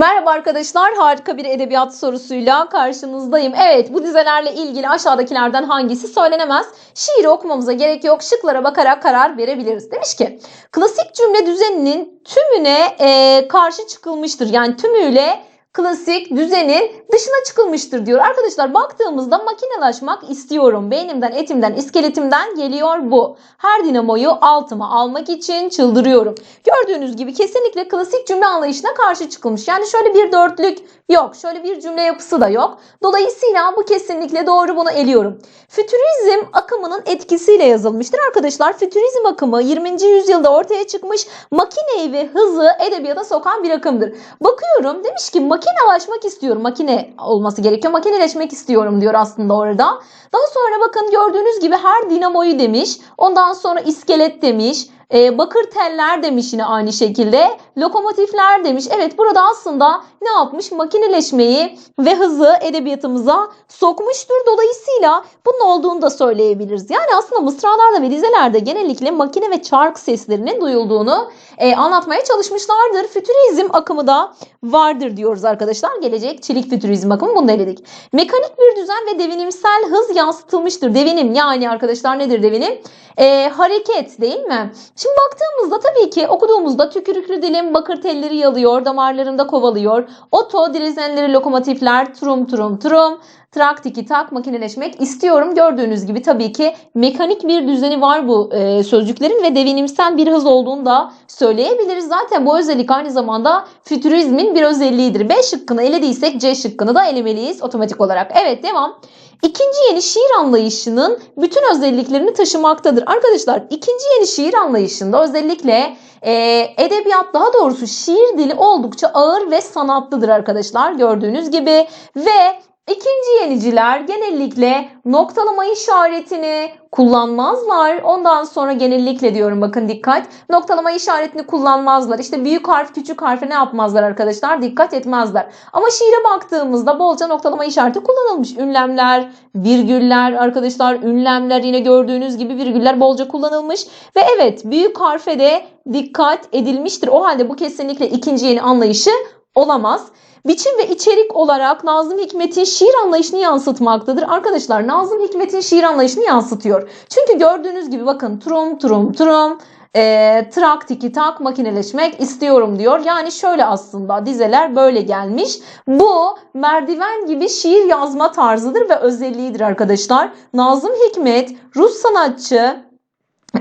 Merhaba arkadaşlar, harika bir edebiyat sorusuyla karşınızdayım. Evet, bu dizelerle ilgili aşağıdakilerden hangisi söylenemez? Şiiri okumamıza gerek yok, şıklara bakarak karar verebiliriz. Demiş ki, klasik cümle düzeninin tümüne e, karşı çıkılmıştır. Yani tümüyle klasik düzenin dışına çıkılmıştır diyor. Arkadaşlar baktığımızda makinelaşmak istiyorum. Beynimden, etimden, iskeletimden geliyor bu. Her dinamoyu altıma almak için çıldırıyorum. Gördüğünüz gibi kesinlikle klasik cümle anlayışına karşı çıkılmış. Yani şöyle bir dörtlük yok. Şöyle bir cümle yapısı da yok. Dolayısıyla bu kesinlikle doğru bunu eliyorum. Fütürizm akımının etkisiyle yazılmıştır arkadaşlar. Fütürizm akımı 20. yüzyılda ortaya çıkmış makineyi ve hızı edebiyata sokan bir akımdır. Bakıyorum demiş ki makinelaşmak istiyorum. Makine olması gerekiyor. Makineleşmek istiyorum diyor aslında orada. Daha sonra bakın gördüğünüz gibi her dinamoyu demiş. Ondan sonra iskelet demiş. E, bakır teller demiş yine aynı şekilde. Lokomotifler demiş. Evet burada aslında ne yapmış? Makineleşmeyi ve hızı edebiyatımıza sokmuştur. Dolayısıyla bunun olduğunu da söyleyebiliriz. Yani aslında mısralarda ve dizelerde genellikle makine ve çark seslerinin duyulduğunu e, anlatmaya çalışmışlardır. Fütürizm akımı da vardır diyoruz arkadaşlar. Gelecek çelik fütürizm akımı bunu eledik. Mekanik bir düzen ve devinimsel hız yansıtılmıştır. Devinim yani arkadaşlar nedir devinim? E, hareket değil mi? Şimdi baktığımızda tabii ki okuduğumuzda tükürüklü dilim bakır telleri yalıyor, damarlarında kovalıyor. Oto, dirizenleri, lokomotifler, trum trum trum. Trak tiki tak makineleşmek istiyorum. Gördüğünüz gibi tabii ki mekanik bir düzeni var bu e, sözcüklerin ve devinimsel bir hız olduğunu da söyleyebiliriz. Zaten bu özellik aynı zamanda fütürizmin bir özelliğidir. B şıkkını elediysek C şıkkını da elemeliyiz otomatik olarak. Evet devam. İkinci yeni şiir anlayışının bütün özelliklerini taşımaktadır. Arkadaşlar ikinci yeni şiir anlayışında özellikle e, edebiyat daha doğrusu şiir dili oldukça ağır ve sanatlıdır arkadaşlar gördüğünüz gibi ve İkinci yeniciler genellikle noktalama işaretini kullanmazlar. Ondan sonra genellikle diyorum bakın dikkat. Noktalama işaretini kullanmazlar. İşte büyük harf küçük harfe ne yapmazlar arkadaşlar? Dikkat etmezler. Ama şiire baktığımızda bolca noktalama işareti kullanılmış. Ünlemler, virgüller arkadaşlar ünlemler yine gördüğünüz gibi virgüller bolca kullanılmış. Ve evet büyük harfe de dikkat edilmiştir. O halde bu kesinlikle ikinci yeni anlayışı olamaz. Biçim ve içerik olarak Nazım Hikmet'in şiir anlayışını yansıtmaktadır. Arkadaşlar Nazım Hikmet'in şiir anlayışını yansıtıyor. Çünkü gördüğünüz gibi bakın trum trum trum e, trak tiki tak makineleşmek istiyorum diyor. Yani şöyle aslında dizeler böyle gelmiş. Bu merdiven gibi şiir yazma tarzıdır ve özelliğidir arkadaşlar. Nazım Hikmet Rus sanatçı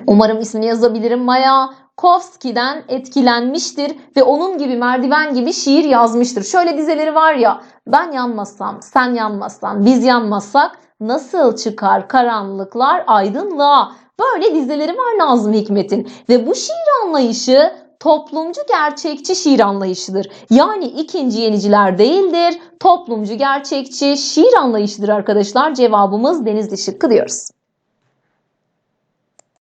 Umarım ismini yazabilirim. Maya Kovski'den etkilenmiştir ve onun gibi merdiven gibi şiir yazmıştır. Şöyle dizeleri var ya ben yanmasam, sen yanmasan, biz yanmasak nasıl çıkar karanlıklar aydınlığa? Böyle dizeleri var Nazım Hikmet'in ve bu şiir anlayışı toplumcu gerçekçi şiir anlayışıdır. Yani ikinci yeniciler değildir, toplumcu gerçekçi şiir anlayışıdır arkadaşlar. Cevabımız Denizli şıkkı diyoruz.